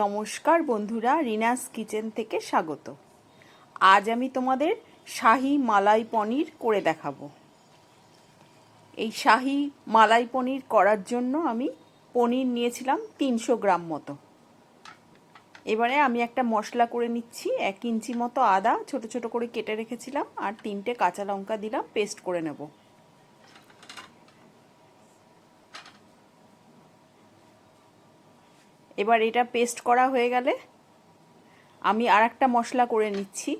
নমস্কার বন্ধুরা, রিনাস কিচেন থেকে স্বাগত। আজ আমি তোমাদের শাহি মালাই পনির করে দেখাবো। এই শাহি মালাই পনির করার জন্য আমি পনির নিয়েছিলাম তিনশো গ্রাম মতো। এবারে আমি একটা মশলা করে নিচ্ছি, এক ইঞ্চি মতো আদা ছোট ছোট করে কেটে রেখেছিলাম আর তিনটে কাঁচা লঙ্কা দিলাম, পেস্ট করে নেব। এবার এটা পেস্ট করা হয়ে গেলে আমি আর একটা মশলা করে নিচ্ছি।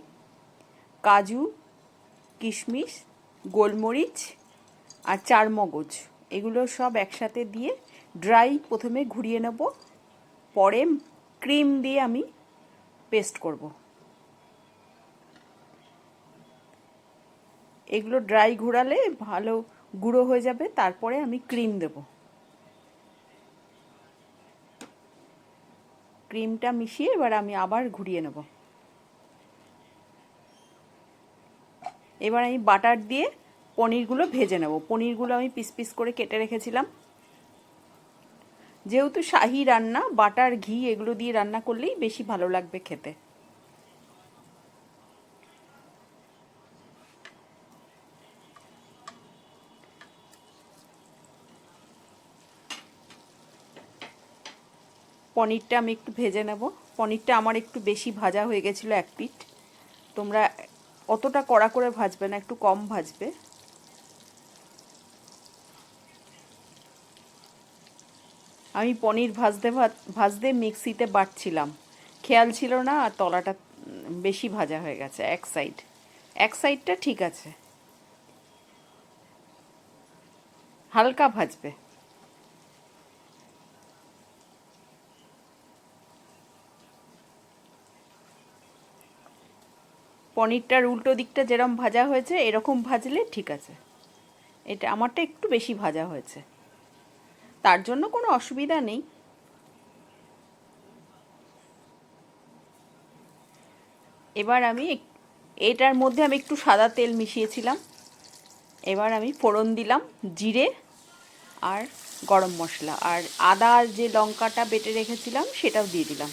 কাজু, কিশমিশ, গোলমরিচ আর চার মগজ। এগুলো সব একসাথে দিয়ে ড্রাই প্রথমে ঘুরিয়ে নেব। পরে ক্রিম দিয়ে আমি পেস্ট করব। এগুলো ড্রাই ঘোরালে ভালো গুঁড়ো হয়ে যাবে। তারপরে আমি ক্রিম দেবো। ক্রিমটা মিশিয়ে এবার আমি আবার ঘুরিয়ে নেব। এবার আমি বাটার দিয়ে পনিরগুলো ভেজে নেব। পনিরগুলো আমি পিস পিস করে কেটে রেখেছিলাম। যেহেতু শাহি রান্না বাটার ঘি এগুলো দিয়ে রান্না করলেই বেশি ভালো লাগবে খেতে। পনিরটা আমি একটু ভেজে নেব। পনিরটা আমার একটু বেশি ভাজা হয়ে গেছিল এক পিট তোমরা অতটা কড়া করে ভাজবে না, একটু কম ভাজবে। আমি পনির ভাজতে ভাজতে মিক্সিতে বাটছিলাম। খেয়াল ছিল না, আর তলাটা বেশি ভাজা হয়ে গেছে এক সাইড। এক সাইডটা ঠিক আছে। হালকা ভাজবে। পনিরটার উল্টো দিকটা যেরকম ভাজা হয়েছে, এরকম ভাজলে ঠিক আছে। এটা আমারটা একটু বেশি ভাজা হয়েছে। তার জন্য কোনো অসুবিধা নেই। এবার আমি এটার মধ্যে আমি একটু সাদা তেল মিশিয়েছিলাম। এবার আমি ফোড়ন দিলাম জিরে আর গরম মশলা। আর আদা যে লঙ্কাটা বেটে রেখেছিলাম, সেটাও দিয়ে দিলাম।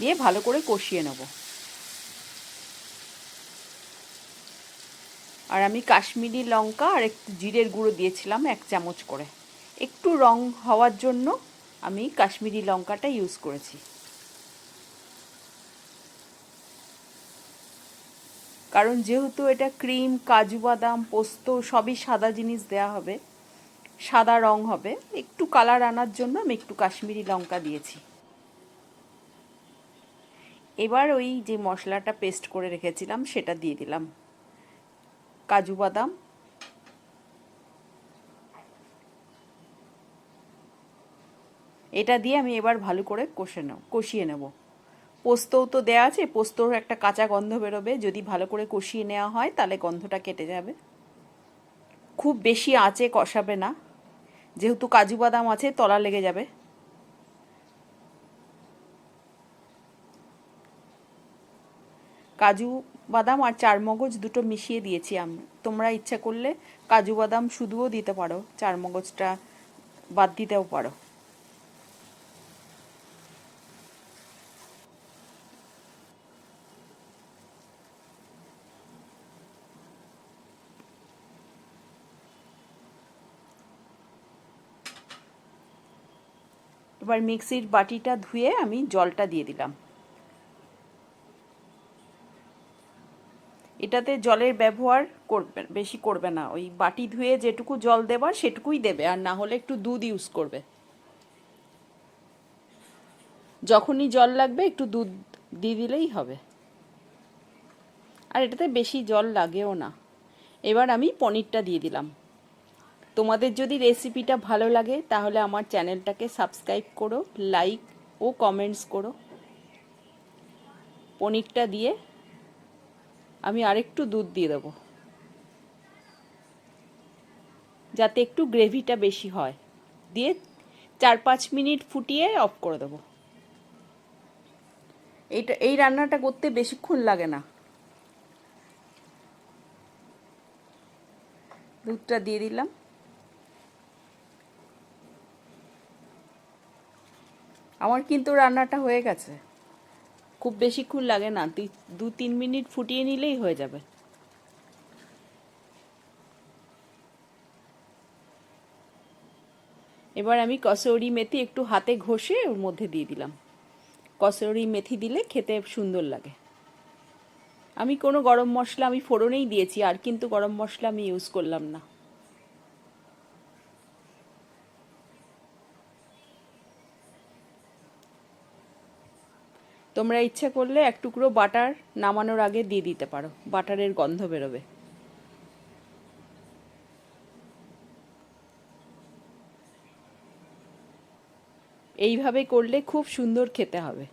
দিয়ে ভালো করে কষিয়ে নেব। আর আমি কাশ্মীরি লঙ্কা আর একটু জিরের গুঁড়ো দিয়েছিলাম এক চামচ করে। একটু রং হওয়ার জন্য আমি কাশ্মীরি লঙ্কাটা ইউজ করেছি। কারণ যেহেতু এটা ক্রিম, কাজু বাদাম, পোস্ত সবই সাদা জিনিস দেয়া হবে, সাদা রং হবে, একটু কালার আনার জন্য আমি একটু কাশ্মীরি লঙ্কা দিয়েছি। এবার ওই যে মশলাটা পেস্ট করে রেখেছিলাম, সেটা দিয়ে দিলাম। কাজু বাদাম। এটা দিয়ে আমি এবার ভালো করে কষে নেব, কষিয়ে নেব। পোস্তও তো দেওয়া আছে, পোস্তর একটা কাঁচা গন্ধ বেরোবে। যদি ভালো করে কষিয়ে নেওয়া হয়, তাহলে গন্ধটা কেটে যাবে। খুব বেশি আঁচে কষাবে না। যেহেতু কাজু বাদাম আছে, তলা লেগে যাবে। কাজু, বাদাম আর চার মগজ দুটো মিশিয়ে দিয়েছি আমি। তোমরা ইচ্ছা করলে কাজু, বাদাম শুধুও দিতে পারো চার মগজটা বাদ দিতেও পারো। এবার মিক্সির বাটিটা ধুয়ে আমি জলটা দিয়ে দিলাম। এটাতে জলের ব্যবহার করবে, বেশি করবে না। ওই বাটি ধুয়ে যেটুকু জল দেবার, সেটুকুই দেবে, আর না হলে একটু দুধ ইউজ করবে। যখনই জল লাগবে, একটু দুধ দিয়ে দিলেই হবে। আর এটাতে বেশি জল লাগেও না। এবার আমি পনিরটা দিয়ে দিলাম। তোমাদের যদি রেসিপিটা ভালো লাগে, তাহলে আমার চ্যানেলটাকে সাবস্ক্রাইব করো লাইক ও কমেন্টস করো। পনিরটা দিয়ে আমি আরেকটু দুধ দিয়ে দেবো। যাতে একটু গ্রেভিটা বেশি হয়। দিয়ে চার পাঁচ মিনিট ফুটিয়ে অফ করে দেবো। এইটা এই রান্নাটা করতে বেশিক্ষণ লাগে না। দুধটা দিয়ে দিলাম। আমার কিন্তু রান্নাটা হয়ে গেছে। খুব বেশিক্ষণ লাগে না, তি- দু তিন মিনিট ফুটিয়ে নিলেই হয়ে যাবে। এবার আমি কসৌরি মেথি একটু হাতে ঘষে ওর মধ্যে দিয়ে দিলাম। কসৌরি মেথি দিলে খেতে সুন্দর লাগে। আমি কোনো গরম মশলা আমি ফোড়নেই দিয়েছি, আর কিন্তু গরম মশলা আমি ইউজ করলাম না। তোমরা ইচ্ছে করলে এক টুকরো বাটার নামানোর আগে দিয়ে দিতে পারো। বাটারের গন্ধ বেরোবে। এইভাবে করলে খুব সুন্দর খেতে হবে।